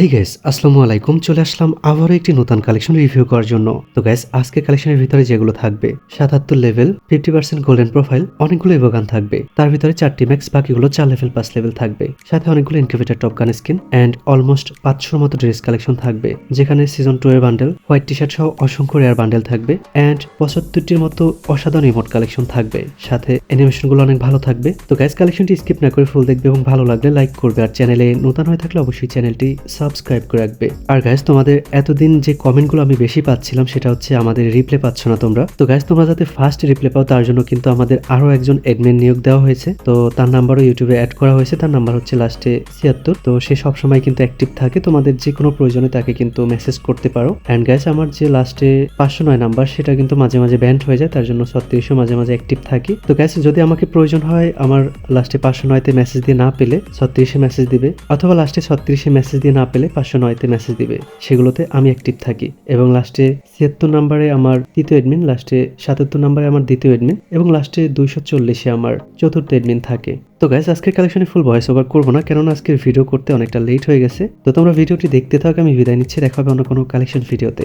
এই গ্যাস আসসালামু আলাইকুম। চলে আসলাম আবারও একটি নতুন কালেকশন রিভিউ করার জন্য। তো গ্যাস আজকে কালেকশনের ভিতরে যেগুলো থাকবে, সাতাত্তর level fifty percent golden profile অনেকগুলো এভোগান থাকবে। তার ভিতরে চারটি ম্যাক্স বাকিগুলো চার লেভেল পাঁচ লেভেল থাকবে। সাথে অনেকগুলো incubator top gun skin and almost পাঁচশোর মতো ড্রেস কালেকশন থাকবে। যেখানে সিজন টু এর বান্ডেল হোয়াইট টি শার্ট সহ অসংখ্য রেয়ার বান্ডেল থাকবে অ্যান্ড পঁচাত্তরটির মতো অসাধারণ ইমোট কালেকশন থাকবে। সাথে অ্যানিমেশনগুলো অনেক ভালো থাকবে। তো গ্যাস কালেকশনটি স্কিপ না করে ফুল দেখবে এবং ভালো লাগলে লাইক করবে। আর চ্যানেলে নতুন হয়ে থাকলে অবশ্যই চ্যানেলটি সাবস্ক্রাইব করে রাখবে। আর গ্যাস তোমাদের এতদিন যে কমেন্টগুলো আমি বেশি পাচ্ছিলাম, সেটা হচ্ছে আমাদের রিপ্লে পাচ্ছ না তোমরা। তো গ্যাস তোমরা যাতে ফার্স্ট রিপ্লে পাও, তার জন্য কিন্তু আমাদের আরও একজন এডমিন নিয়োগ দেওয়া হয়েছে। তো তার নাম্বারও ইউটিউবে অ্যাড করা হয়েছে। তার নাম্বার হচ্ছে লাস্টে ছিয়াত্তর। তো সে সবসময় কিন্তু অ্যাক্টিভ থাকে। তোমাদের যে কোনো প্রয়োজনে তাকে কিন্তু মেসেজ করতে পারো। অ্যান্ড গ্যাস আমার যে লাস্টে পাঁচশো নয় নাম্বার সেটা কিন্তু মাঝে মাঝে ব্যান্ড হয়ে যায়। তার জন্য ছত্রিশও মাঝে মাঝে অ্যাক্টিভ থাকি। তো গ্যাস যদি আমাকে প্রয়োজন হয়, আমার লাস্টে পাঁচশো নয়তে মেসেজ দিয়ে না পেলে, ছত্রিশে মেসেজ দিবে। অথবা লাস্টে ছত্রিশে মেসেজ দিয়ে না পেলে পাঁচশো নয়তে মেসেজ দিবে। সেগুলোতে আমি অ্যাক্টিভ থাকি এবং লাস্টে ছিয়াত্তর নাম্বারে আমার তৃতীয় এডমিন লাস্টে সাতাত্তর নাম্বারে আমার দ্বিতীয় এডমিন এবং লাস্টে দুইশো চল্লিশে আমার চতুর্থ এডমিন থাকে। তো গাইস আজকের কালেকশনে ফুল ভয়েস ওভার করব না, কেননা আজকের ভিডিও করতে অনেকটা লেট হয়ে গেছে। তো তোমরা ভিডিওটি দেখতে থাকো, আমি বিদায় নিচ্ছি দেখাবে অন্য কোনো কালেকশন ভিডিওতে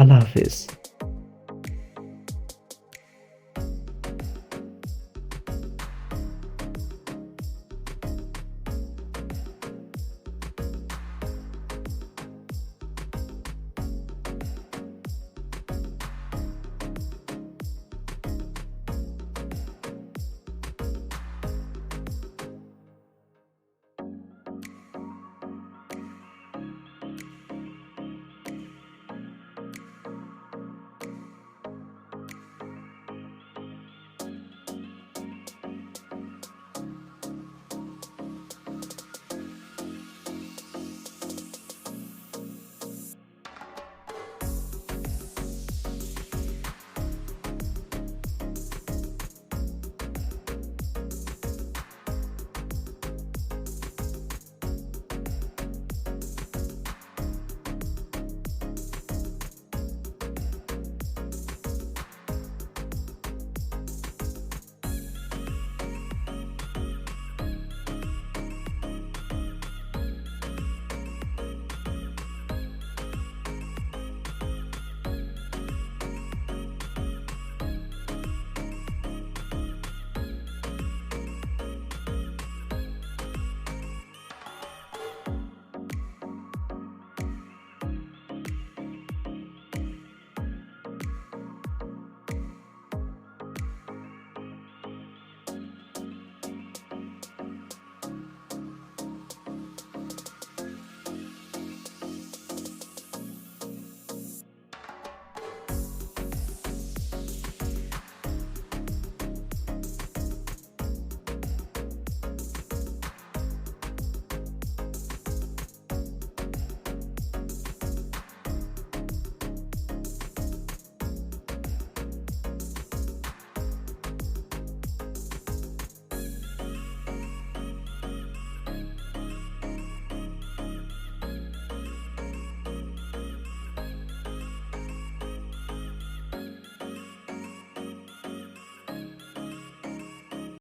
আল্লাহ হাফিজ।